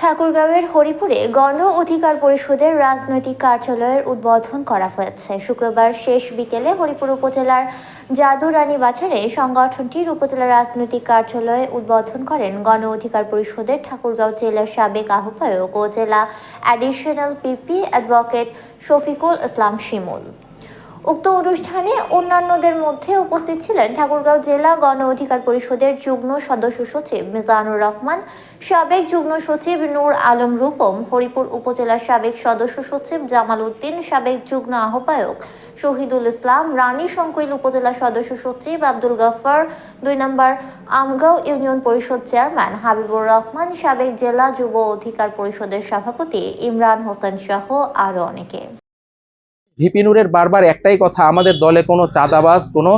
ঠাকুরগাঁওয়ের হরিপুরে গণ অধিকার পরিষদের রাজনৈতিক কার্যালয়ের উদ্বোধন করা হয়েছে। শুক্রবার শেষ বিকেলে হরিপুর উপজেলার জাদুরানী বাজারে সংগঠনটির উপজেলা রাজনৈতিক কার্যালয়ে উদ্বোধন করেন গণ অধিকার পরিষদের ঠাকুরগাঁও জেলার সাবেক আহ্বায়ক ও জেলা additional PP advocate Shafiqul Islam Shimul. উক্ত অনুষ্ঠানে অন্যান্যদের মধ্যে উপস্থিত ছিলেন ঠাকুরগাঁও জেলা গণ অধিকার পরিষদের যুগ্ম সদস্য সচিব মিজানুর রহমান, সাবেক যুগ্ম সচিব নূর আলম রূপম, হরিপুর উপজেলার সাবেক সদস্য সচিব জামাল উদ্দিন, সাবেক যুগ্ম আহ্বায়ক শহীদুল ইসলাম, রানী শঙ্কৈল উপজেলা সদস্য সচিব আব্দুল গফর দুই নম্বর আমগাঁও ইউনিয়ন পরিষদ চেয়ারম্যান হাবিবুর রহমান, সাবেক জেলা যুব অধিকার পরিষদের সভাপতি ইমরান হোসেন সহ আরও অনেকে। ভিপিনুরের বারবার একটাই কথা আমাদের দলে কোনো চাঁদাবাজ কোনো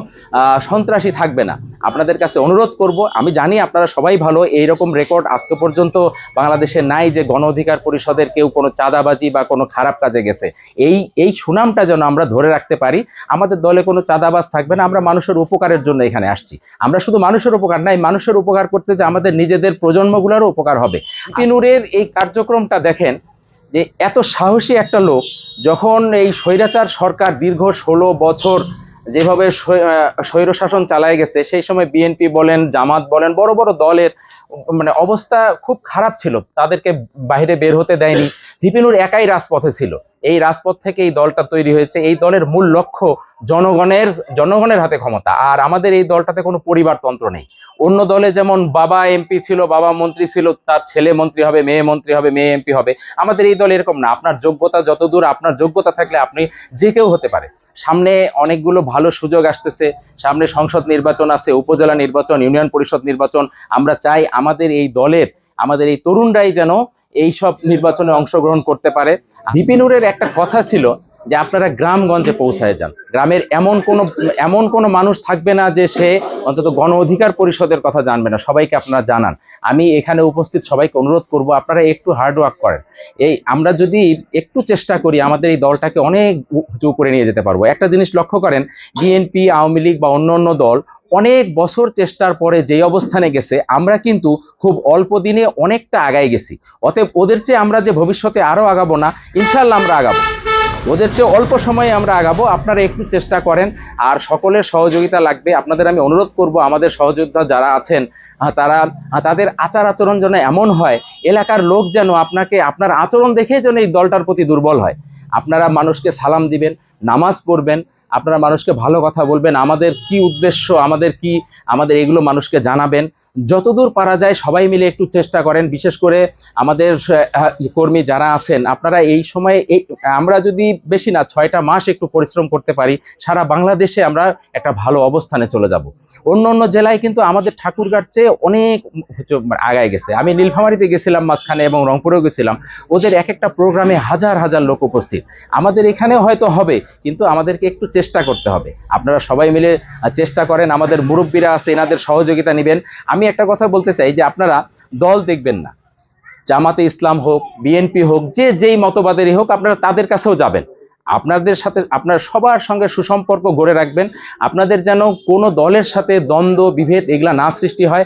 সন্ত্রাসী থাকবে না। আপনাদের কাছে অনুরোধ করব আমি জানি আপনারা সবাই ভালো এই রকম রেকর্ড আজকে পর্যন্ত বাংলাদেশে নাই যে গণ অধিকার পরিষদের কেউ কোনো চাঁদাবাজি বা কোনো খারাপ কাজে গেছে। এই এই সুনামটা যেন আমরা ধরে রাখতে পারি আমাদের দলে কোনো চাঁদাবাজ থাকবে না আমরা মানুষের উপকারের জন্য এখানে আসছি। আমরা শুধু মানুষের উপকার নাই মানুষের উপকার করতে যে আমাদের নিজেদের প্রজন্মগুলোরও উপকার হবে। ভিপিনুরের এই কার্যক্রমটা দেখেন যে এত সাহসী একটা লোক যখন এই স্বৈরাচার সরকার দীর্ঘ ষোলো বছর যেভাবে স্বৈ- আহ, স্বৈরশাসন চালায় গেছে সেই সময় বিএনপি বলেন জামাত বলেন বড় বড় দলের মানে অবস্থা খুব খারাপ ছিল। তাদেরকে বাইরে বের হতে দেয়নি। ভিপিনুর একাই রাজপথে ছিল। এই রাজপথ থেকে এই দলটা তৈরি হয়েছে। এই দলের মূল লক্ষ্য জনগণের জনগণের হাতে ক্ষমতা। আর আমাদের এই দলটাতে কোনো পরিবারতন্ত্র নেই। অন্য দলে যেমন বাবা এমপি ছিল বাবা মন্ত্রী ছিল তার ছেলে মন্ত্রী হবে মেয়ে মন্ত্রী হবে মেয়ে এমপি হবে। আমাদের এই দল এরকম না। আপনার যোগ্যতা যতদূর আপনার যোগ্যতা থাকলে আপনি যে কেউ হতে পারে। সামনে অনেকগুলো ভালো সুযোগ আসতেছে। সামনে সংসদ নির্বাচন আছে, উপজেলা নির্বাচন, ইউনিয়ন পরিষদ নির্বাচন। আমরা চাই আমাদের এই দলের, আমাদের এই তরুণরাই যেন এইসব নির্বাচনে অংশগ্রহণ করতে পারে। বিপিনুরের একটা কথা ছিল যে আপনারা গ্রামগঞ্জে পৌঁছায় যান। গ্রামের এমন কোনো এমন কোনো মানুষ থাকবে না যে সে অন্তত গণ অধিকার পরিষদের কথা জানবে না। সবাইকে আপনারা জানান। আমি এখানে উপস্থিত সবাইকে অনুরোধ করব, আপনারা একটু হার্ড ওয়ার্ক করেন। এই আমরা যদি একটু চেষ্টা করি, আমাদের এই দলটাকে অনেক উঁচু করে নিয়ে যেতে পারব। একটা জিনিস লক্ষ্য করেন, বিএনপি, আওয়ামী লীগ বা অন্য অন্য দল অনেক বছর চেষ্টার পরে যেই অবস্থানে গেছে, আমরা কিন্তু খুব অল্প দিনে অনেকটা আগায় গেছি। অতএব ওদের চেয়ে আমরা যে ভবিষ্যতে আরও আগাবো না ইনশাল্লাহ আমরা আগাবো। ওদের চেয়ে অল্প সময়ে আমরা আগাবো, আপনারা একটু চেষ্টা করেন, আর সকলের সহযোগিতা লাগবে। আপনাদের আমি অনুরোধ করব, আমাদের সহযোগিতা যারা আছেন তারা তাদের আচার আচরণ যেন এমন হয়, এলাকার লোক যেন আপনাকে, আপনার আচরণ দেখে যেন এই দলটার প্রতি দুর্বল হয়। আপনারা মানুষকে সালাম দিবেন, নামাজ পড়বেন, আপনারা মানুষকে ভালো কথা বলবেন, আমাদের কি উদ্দেশ্য, আমাদের কি, আমাদের এগুলো মানুষকে জানাবেন। যতদূর পারা যায় সবাই মিলে একটু চেষ্টা করেন। বিশেষ করে আমাদের কর্মী যারা আছেন, আপনারা এই সময়ে এই, আমরা যদি বেশি না, ছয়টা মাস একটু পরিশ্রম করতে পারি, সারা বাংলাদেশে আমরা একটা ভালো অবস্থানে চলে যাব। অন্য অন্য জেলায় কিন্তু আমাদের ঠাকুরগার চেয়ে অনেক আগায় গেছে। আমি নীলফামারিতে গেছিলাম মাঝখানে এবং রংপুরেও গেছিলাম। ওদের এক একটা প্রোগ্রামে হাজার হাজার লোক উপস্থিত। আমাদের এখানেও হয়তো হবে, কিন্তু আমাদেরকে একটু চেষ্টা করতে হবে। আপনারা সবাই মিলে চেষ্টা করেন, আমাদের মুরব্বীরা আছে, এনাদের সহযোগিতা নেবেন। আমি একটা কথা বলতে চাই যে আপনারা দল দেখবেন না। জামাতে ইসলাম হোক, বিএনপি হোক, যে যেই মতবাদেরই হোক, আপনারা তাদের কাছেও যাবেন। আপনাদের সাথে, আপনার সবার সঙ্গে সুসম্পর্ক গড়ে রাখবেন। আপনাদের যেন কোনো দলের সাথে দ্বন্দ্ব, বিভেদ, এগুলা না সৃষ্টি হয়।